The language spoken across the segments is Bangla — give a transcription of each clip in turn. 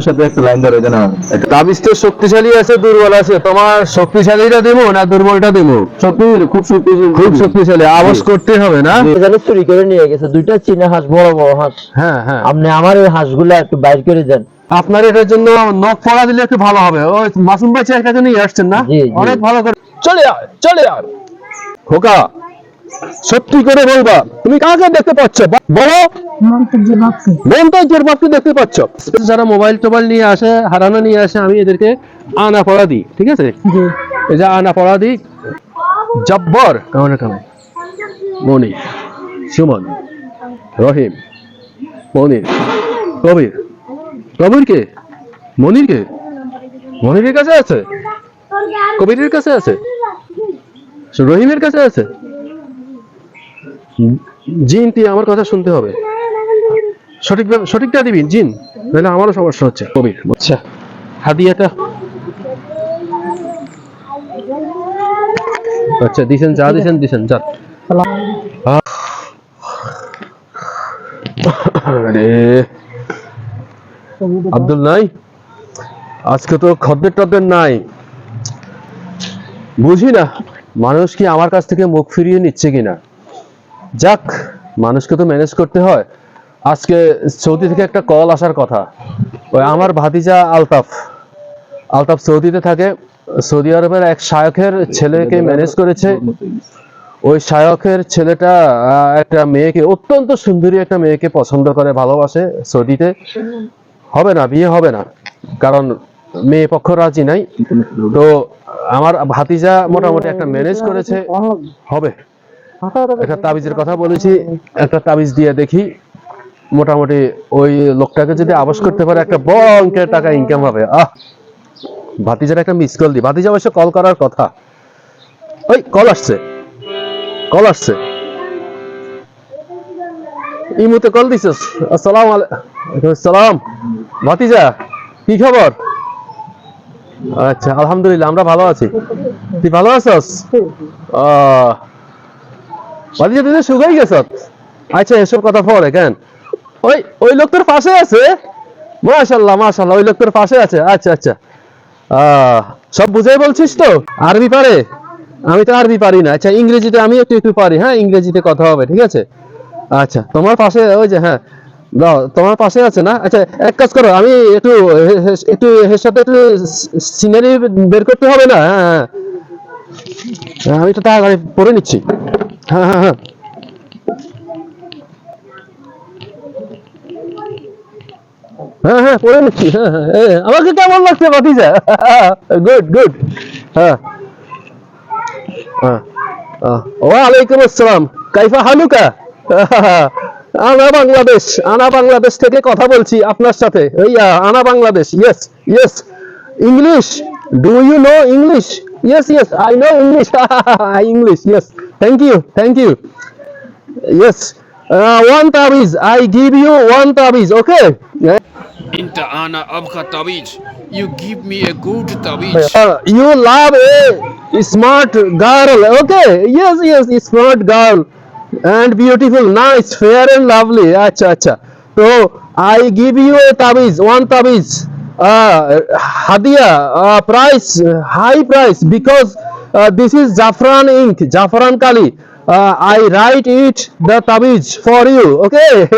সাথে একটা লাইন ধরে শক্তিশালী আছে দুর্বল আছে তোমার শক্তিশালীটা দেবো না দুর্বলটা দেবো সত্যি খুব শক্তিশালী খুব শক্তিশালী আওয়াজ করতে হবে না এখানে চুরি করে নিয়ে গেছে দুইটা চীনা হাঁস বড় বড় হাঁস। হ্যাঁ হ্যাঁ। আপনি আমার ওই হাঁসগুলা একটু বাইর করে দেন। আপনার এটার জন্য নখ পড়া দিলে একটু ভালো হবে। ওই মাসুম ভাই চেয়ার কাছে নিয়ে আসছেন না। অনেক ভালো করে চলে আয় চলে আয়। খোকা সত্যি করে বলবা তুমি কাকে দেখতে পাচ্ছ? বলো। মন্তব্যের বাপকে দেখতে পাচ্ছ। যারা মোবাইল টোবাইল নিয়ে আসে হারানো নিয়ে আসে আমি এদেরকে আনা পড়া দিই ঠিক আছে? এই যে আনা পড়া দিই জব্বর। কেমন কেমন মনি সুমন। রহিম। মনির। কবির কবির কে মনির কে মনিরের কাছে আছে? কবিরের কাছে আছে? রহিমের কাছে আছে? জিন, তুই আমার কথা শুনতে হবে। সঠিক সঠিকটা দিবি, জিন? নাহলে আমারও সমস্যা হচ্ছে। কবির আচ্ছা। হাদিয়াটা? আচ্ছা দিছেন, যা দিছেন দিছেন, যা। আরে। আব্দুল নাই? আজকে তো খদ্দের টদ্দের নাই। বুঝি না, মানুষ কি আমার কাছ থেকে মুখ ফিরিয়ে নিচ্ছে কিনা? যাক, মানুষকে তো ম্যানেজ করতে হয়। আজকে সৌদি থেকে একটা কল আসার কথা। ওই আমার ভাতিজা আলতাফ। আলতাফ সৌদিতে থাকে। সৌদি আরবের এক শায়কের ছেলেকে ম্যানেজ করেছে। ওই শায়কের ছেলেটা একটা মেয়েকে, অত্যন্ত সুন্দরী একটা মেয়েকে পছন্দ করে, ভালোবাসে সৌদিতে। হবে না, বিয়ে হবে না। কারণ মেয়ে পক্ষ রাজি নাই। তো আমার ভাতিজা মোটামুটি একটা ম্যানেজ করেছে। হবে। একটা তাবিজের কথা বলেছি, একটা তাবিজ দিয়ে দেখি। মোটামুটি ওই লোকটাকে যদি আবাস করতে পারে, একটা বড় অঙ্কের টাকা ইনকাম হবে। আহ! ভাতিজার একটা মিস কল দি। ভাতিজা অবশ্য কল করার কথা। ওই কল আসছে। কল আসছে। ইমুতে কল দিছিস। আসসালাম আলাইকুম আসসালাম। ভাতিজা, কি খবর? আচ্ছা আলহামদুলিল্লাহ, আমরা ভালো আছি। তুই ভালো আছস? ভাতিজা, তুই শুকাই গেছ আচ্ছা এসব কথা পরে, কেন? ওই ওই লোক তোর পাশে আছে? মাশাল্লাহ মাশাল্লাহ, ওই লোক তোর পাশে আছে। আচ্ছা আচ্ছা। সব বুঝাই বলছিস তো? আরবি পারে? আমি তো আরবি পারি না। আচ্ছা ইংরেজিতে আমি একটু একটু পারি। হ্যাঁ ইংরেজিতে কথা হবে, ঠিক আছে? আচ্ছা তোমার পাশে, ওই যে হ্যাঁ তোমার পাশে আছে না? আচ্ছা এক কাজ করো আমি একটু একটু এর সাথে একটু সিনারি বের করতে হবে না? হ্যাঁ হ্যাঁ। হ্যাঁ, আমি তো তাড়াতাড়ি পড়ে নিচ্ছি। হ্যাঁ হ্যাঁ হ্যাঁ। হ্যাঁ হ্যাঁ পড়ে নিচ্ছি হ্যাঁ হ্যাঁ। আমাকে কেমন লাগছে ভাতিজা? গুড গুড হ্যাঁ। হ্যাঁ। ওয়ালাইকুম আসসালাম। কাইফা হালুকা? আনা বাংলাদেশ আনা বাংলাদেশ থেকে কথা বলছি আপনার সাথে এই আহ, আনা Bangladesh yes yes English do you know English yes yes I know English English yes thank you thank you yes one তাবিজ আই গিভ ইউ ওয়ান তাবিজ okay انت انا ابغى تعويض you give me a good تعويض Uh, you love a smart girl, okay? Yes, yes, smart girl and beautiful, nice, fair and lovely. Acha, acha. So I give you a tabiz, one tabiz. Uh, hadia, uh, price, high price because uh, this is Jafran ink, Jafran Kali. Uh, I write it the tabiz for you, okay?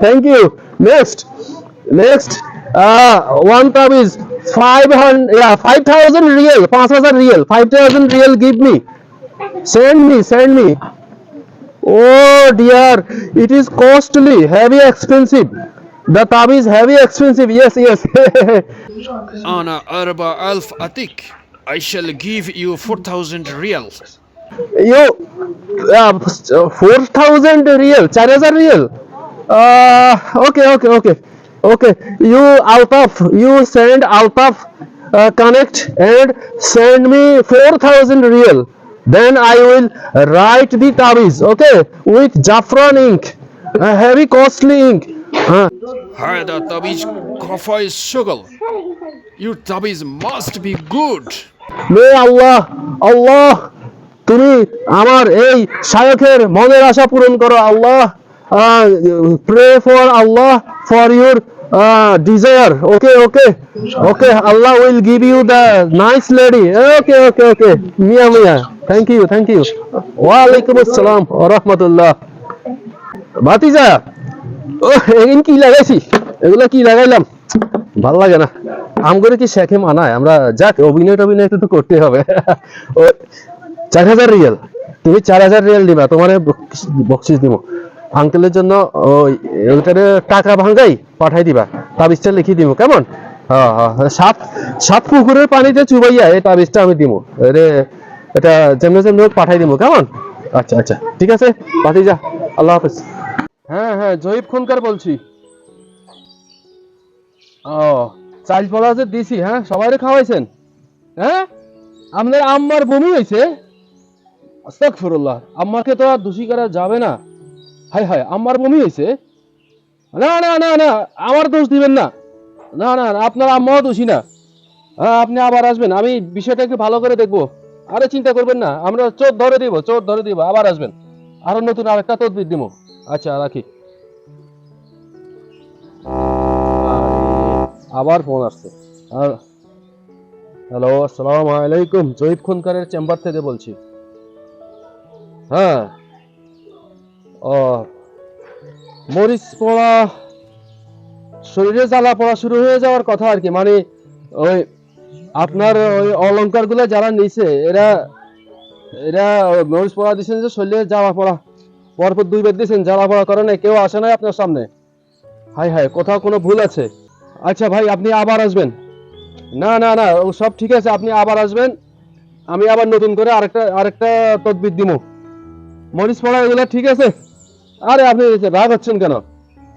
Thank you. Next. Next, uh, one tab is 500, yeah, 5,000 real, 5,000 real, 5,000 real give me. Send me, send me. Oh dear, it is costly, heavy, expensive. The tab is heavy, expensive. Yes, yes. Ana arba alf atik. I shall give you 4000 reals. You, uh, 4000 real, 4000 real. Uh, okay, okay, okay. Okay, you out of, you send out of, uh, connect and send me 4000 real. Then I will write the tabiz, okay, with Jafran ink, a heavy costly ink. হ্যাঁ هذا طبيج كفاي الشغل Your طبيز must be good লে আল্লাহ আল্লাহ তুমি আমার এই শায়কের মনের আশা পূরণ করো Allah pray for Allah for your Desire okay okay okay Allah will give you the nice lady okay okay okay মিয়া মিয়া থ্যাংক ইউ থ্যাংক ইউ ওয়ালাইকুম আসসালাম রাহমাতুল্লাহ ভাতিজা ও এগিন কি লাগাইছি এগুলা কি লাগাইলাম ভালো লাগে না আম করে কি শেখে মানায় আমরা যাক অভিনয় টভিনয় তো করতে হবে চার হাজার রিয়েল তুমি চার হাজার রিয়েল দিবা তোমার বকশিস দিব আঙ্কেলের জন্য ওই ওইটারে টাকা ভাঙ্গাই, পাঠাই দিবা। তাবিজটা লিখি দিব কেমন? হ্যাঁ হ্যাঁ সাত সাত পুকুরের পানিতে চুবাইয়া এই তাবিজটা আমি দিব রে এটা যেমনি যেমনি পাঠাই দিব কেমন? আচ্ছা আচ্ছা ঠিক আছে পাঠিয়ে যা আল্লাহ হাফেজ। হ্যাঁ হ্যাঁ জহিব খুনকার বলছি। ও, চাল পড়া যে দিছি হ্যাঁ সবাই খাওয়াইছেন? হ্যাঁ? আপনার আম্মার বমি হয়েছে আস্তাগফিরুল্লাহ, আম্মাকে তো আর দোষী করা যাবে না। হাই হাই আম্মার বমি হয়েছে? না না না না, আমার দোষ দিবেন না। না না আপনার আম্মাও দোষী না। হ্যাঁ আপনি আবার আসবেন, আমি বিষয়টা একটু ভালো করে দেখব। আরে চিন্তা করবেন না, আমরা চোর ধরে দিব, চোর ধরে দিব, আবার আসবেন। আরও নতুন আরেকটা তদবির দিব। আচ্ছা রাখি। আবার ফোন আসছে। হ্যালো, আসসালামু আলাইকুম জহিব খুনকারের চেম্বার থেকে বলছি। হ্যাঁ। মরিচ পড়া, শরীরে জ্বালা পড়া শুরু হয়ে যাওয়ার কথা আর কি। মানে ওই আপনার ওই অলংকারগুলো যারা নিছে, এরা এরা মরিচ পড়া দিচ্ছেন যে শরীরে জ্বালা পড়া, পরপর দুই দুইবার দিয়েছেন জ্বালা পড়া করে নাই, কেউ আসে নাই আপনার সামনে। হাই হাই কোথাও কোনো ভুল আছে? আচ্ছা ভাই, আপনি আবার আসবেন। না না না, ও সব ঠিক আছে, আপনি আবার আসবেন। আমি আবার নতুন করে আরেকটা আরেকটা তদবির দিব মরিচ পড়া, এগুলো ঠিক আছে? আরে আপনি রাগ হচ্ছেন কেন?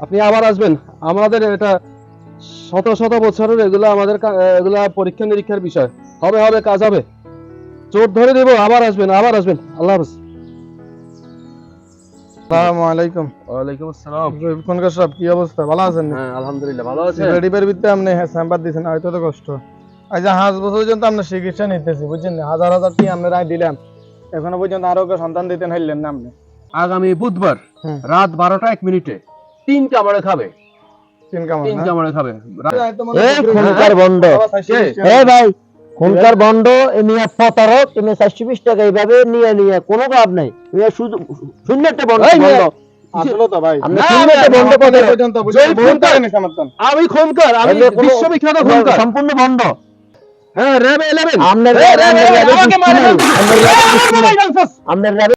আপনি আবার আসবেন। আমাদের এটা শত শত বছরের এগুলো আমাদের এগুলা পরীক্ষা নিরীক্ষার বিষয়। হবে হবে কাজ হবে। চোর ধরে দেবো আবার আসবেন আবার আসবেন। আল্লাহ হাফেজ। আসসালামু আলাইকুম। ওয়ালাইকুম আসসালাম। কোনকার সব কি অবস্থা? ভালো আছেন হ্যাঁ আলহামদুলিল্লাহ ভালো আছেন? রেডিপের ভিতরে আপনি হ্যাঁ দিয়েছেন হয়তো তো কষ্ট। আচ্ছা হাঁস বছর পর্যন্ত আমরা চিকিৎসা নিতেছি বুঝছেন না? হাজার হাজার টি আমরা রায় দিলাম। এখনও পর্যন্ত আরও কেউ সন্তান দিতেন হইলেন না আপনি। আগামী বুধবার রাত বারোটা এক মিনিটে তিন কামড়ে খাবে। তিন কামড় তিন না? কামড়ে খাবে খুনকার বন্ধ। এ ভাই খুনকার বন্ধ এ প্রতারক এমনি চারশো বিশ টাকা এইভাবে নিয়ে নিয়ে কোনো লাভ নাই। শুধু শূন্য একটা বন্ধ। আমি খুনকার। আমি বিশ্ববিখ্যাত খুনকার। সম্পূর্ণ বন্ধ। হ্যাঁ র্যাব ইলেভেন আমার